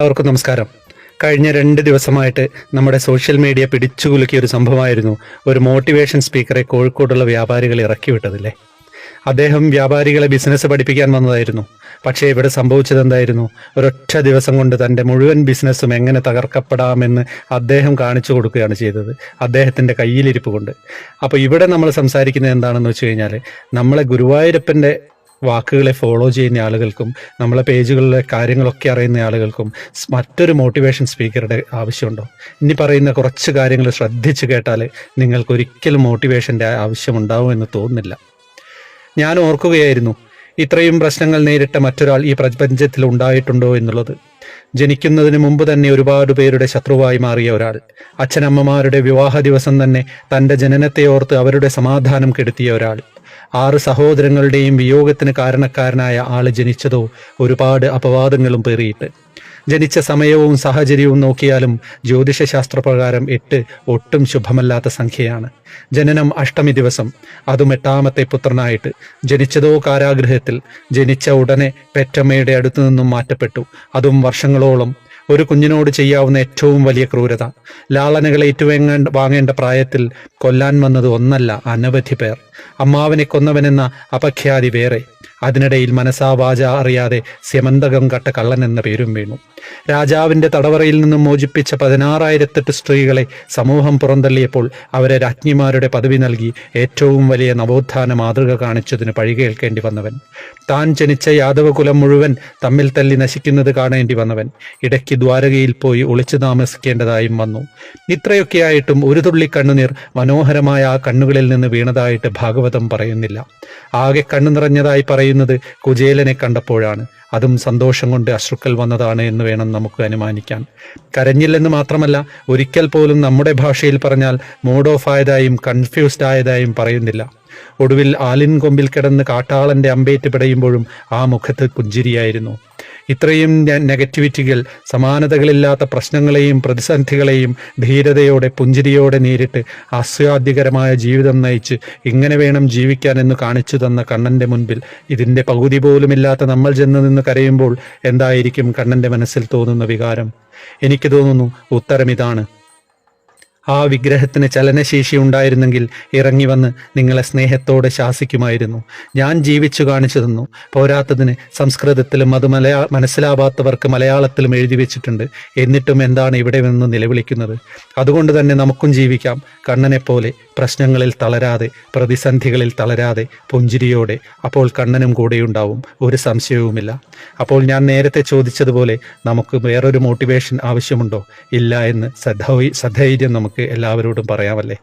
എല്ലാവർക്കും നമസ്കാരം. കഴിഞ്ഞ രണ്ട് ദിവസമായിട്ട് നമ്മുടെ സോഷ്യൽ മീഡിയ പിടിച്ചുകുലുക്കിയ ഒരു സംഭവമായിരുന്നു ഒരു മോട്ടിവേഷൻ സ്പീക്കറെ കോഴിക്കോടുള്ള വ്യാപാരികൾ ഇറക്കി വിട്ടതില്ലേ? അദ്ദേഹം വ്യാപാരികളെ ബിസിനസ് പഠിപ്പിക്കാൻ വന്നതായിരുന്നു. പക്ഷേ ഇവിടെ സംഭവിച്ചത് എന്തായിരുന്നു ഒരൊറ്റ ദിവസം കൊണ്ട് തന്റെ മുഴുവൻ ബിസിനസ്സും എങ്ങനെ തകർക്കപ്പെടാമെന്ന് അദ്ദേഹം കാണിച്ചു കൊടുക്കുകയാണ് ചെയ്തത്. അദ്ദേഹത്തിന്റെ കയ്യിലിരിപ്പ് കൊണ്ട്. അപ്പോൾ ഇവിടെ നമ്മൾ സംസാരിക്കുന്നത് എന്താണെന്ന് വെച്ച് കഴിഞ്ഞാൽ നമ്മളെ ഗുരുവായൂരപ്പന്റെ വാക്കുകളെ ഫോളോ ചെയ്യുന്ന ആളുകൾക്കും നമ്മളെ പേജുകളിലെ കാര്യങ്ങളൊക്കെ അറിയുന്ന ആളുകൾക്കും മറ്റൊരു മോട്ടിവേഷൻ സ്പീക്കറുടെ ആവശ്യമുണ്ടോ? ഇനി പറയുന്ന കുറച്ച് കാര്യങ്ങൾ ശ്രദ്ധിച്ചു കേട്ടാൽ നിങ്ങൾക്ക് ഒരിക്കലും മോട്ടിവേഷന്റെ ആവശ്യമുണ്ടാവും എന്ന് തോന്നുന്നില്ല. ഞാൻ ഓർക്കുകയായിരുന്നു ഇത്രയും പ്രശ്നങ്ങൾ നേരിട്ട മറ്റൊരാൾ ഈ പ്രപഞ്ചത്തിൽ ഉണ്ടായിട്ടുണ്ടോ എന്നുള്ളത്. ജനിക്കുന്നതിന് മുമ്പ് തന്നെ ഒരുപാട് പേരുടെ ശത്രുവായി മാറിയ ഒരാൾ അച്ഛനമ്മമാരുടെ വിവാഹ ദിവസം തന്നെ തന്റെ ജനനത്തെ ഓർത്ത് അവരുടെ സമാധാനം കെടുത്തിയ ഒരാൾ ആറ് സഹോദരങ്ങളുടെയും വിയോഗത്തിന് കാരണക്കാരനായ ആൾ ജനിച്ചതോ ഒരുപാട് അപവാദങ്ങളും പേറിയിട്ട്. ജനിച്ച സമയവും സാഹചര്യവും നോക്കിയാലും ജ്യോതിഷശാസ്ത്രപ്രകാരം എട്ട് ഒട്ടും ശുഭമല്ലാത്ത സംഖ്യയാണ്. ജനനം അഷ്ടമി ദിവസം. അതും എട്ടാമത്തെ പുത്രനായിട്ട്. ജനിച്ചതോ കാരാഗ്രഹത്തിൽ ജനിച്ച ഉടനെ പെറ്റമ്മയുടെ അടുത്തു നിന്നും മാറ്റപ്പെട്ടു. അതും വർഷങ്ങളോളം ഒരു കുഞ്ഞിനോട് ചെയ്യാവുന്ന ഏറ്റവും വലിയ ക്രൂരത. ലാളനകളെ ഏറ്റുവാങ്ങേണ്ട വാങ്ങേണ്ട പ്രായത്തിൽ കൊല്ലാൻ വന്നത് ഒന്നല്ല അനവധി പേർ. അമ്മാവനെ കൊന്നവനെന്ന അപഖ്യാതി വേറെ. അതിനിടയിൽ മനസാ വാച അറിയാതെ സ്യമന്തകം കട്ട കള്ളൻ എന്ന പേരും വീണു. രാജാവിന്റെ തടവറയിൽ നിന്നും മോചിപ്പിച്ച പതിനാറായിരത്തെട്ട് സ്ത്രീകളെ സമൂഹം പുറന്തള്ളിയപ്പോൾ അവരെ രാജ്ഞിമാരുടെ പദവി നൽകി ഏറ്റവും വലിയ നവോത്ഥാന മാതൃക കാണിച്ചതിന് പഴികേൽക്കേണ്ടി വന്നവൻ. താൻ ജനിച്ച യാദവകുലം മുഴുവൻ തമ്മിൽ തല്ലി നശിക്കുന്നത് കാണേണ്ടി വന്നവൻ. ഇടയ്ക്ക് ദ്വാരകയിൽ പോയി ഒളിച്ചു താമസിക്കേണ്ടതായും വന്നു. ഇത്രയൊക്കെയായിട്ടും ഒരു തുള്ളി കണ്ണുനീർ മനോഹരമായ ആ കണ്ണുകളിൽ നിന്ന് വീണതായിട്ട് ഭാഗവതം പറയുന്നില്ല. ആകെ കണ്ണു നിറഞ്ഞതായി പറയുന്നത് കുചേലനെ കണ്ടപ്പോഴാണ്. അതും സന്തോഷം കൊണ്ട് അശ്രുക്കൽ വന്നതാണ് എന്ന് വേണം നമുക്ക് അനുമാനിക്കാൻ. കരഞ്ഞില്ലെന്ന് മാത്രമല്ല ഒരിക്കൽ പോലും നമ്മുടെ ഭാഷയിൽ പറഞ്ഞാൽ മൂഡ് ഓഫ് ആയതായും കൺഫ്യൂസ്ഡ് ആയതായും പറയുന്നില്ല. ഒടുവിൽ ആലിൻ കൊമ്പിൽ കിടന്ന് കാട്ടാളന്റെ അമ്പേറ്റ് പിടയുമ്പോഴും ആ മുഖത്ത് പുഞ്ചിരിയായിരുന്നു. ഇത്രയും നെഗറ്റിവിറ്റികൾ സമാനതകളില്ലാത്ത പ്രശ്നങ്ങളെയും പ്രതിസന്ധികളെയും ധീരതയോടെ പുഞ്ചിരിയോടെ നേരിട്ട് ആസ്വാദ്യകരമായ ജീവിതം നയിച്ച് ഇങ്ങനെ വേണം ജീവിക്കാൻ എന്ന് കാണിച്ചു തന്ന കണ്ണന്റെ മുൻപിൽ. ഇതിന്റെ പകുതി പോലുമില്ലാത്ത നമ്മൾ ചെന്ന് നിന്ന് കരയുമ്പോൾ എന്തായിരിക്കും കണ്ണന്റെ മനസ്സിൽ തോന്നുന്ന വികാരം? എനിക്ക് തോന്നുന്നു ഉത്തരം ഇതാണ് ആ വിഗ്രഹത്തിന് ചലനശേഷി ഉണ്ടായിരുന്നെങ്കിൽ ഇറങ്ങി വന്ന് നിങ്ങളെ സ്നേഹത്തോടെ ശാസിക്കുമായിരുന്നു. ഞാൻ ജീവിച്ചു കാണിച്ചു തന്നു. പോരാത്തതിന് സംസ്കൃതത്തിലും അത് മലയാ മനസ്സിലാവാത്തവർക്ക് മലയാളത്തിലും എഴുതി വെച്ചിട്ടുണ്ട്. എന്നിട്ടും എന്താണ് ഇവിടെ നിന്ന് നിലവിളിക്കുന്നത്? അതുകൊണ്ട് തന്നെ നമുക്കും ജീവിക്കാം. കണ്ണനെ പോലെ പ്രശ്നങ്ങളിൽ തളരാതെ പ്രതിസന്ധികളിൽ തളരാതെ പുഞ്ചിരിയോടെ അപ്പോൾ കണ്ണനും കൂടെയുണ്ടാവും. ഒരു സംശയവുമില്ല. അപ്പോൾ ഞാൻ നേരത്തെ ചോദിച്ചതുപോലെ നമുക്ക് വേറൊരു മോട്ടിവേഷൻ ആവശ്യമുണ്ടോ? ഇല്ല എന്ന് സധൈ സധൈര്യം നമുക്ക് എല്ലാവരോടും പറയാമല്ലേ?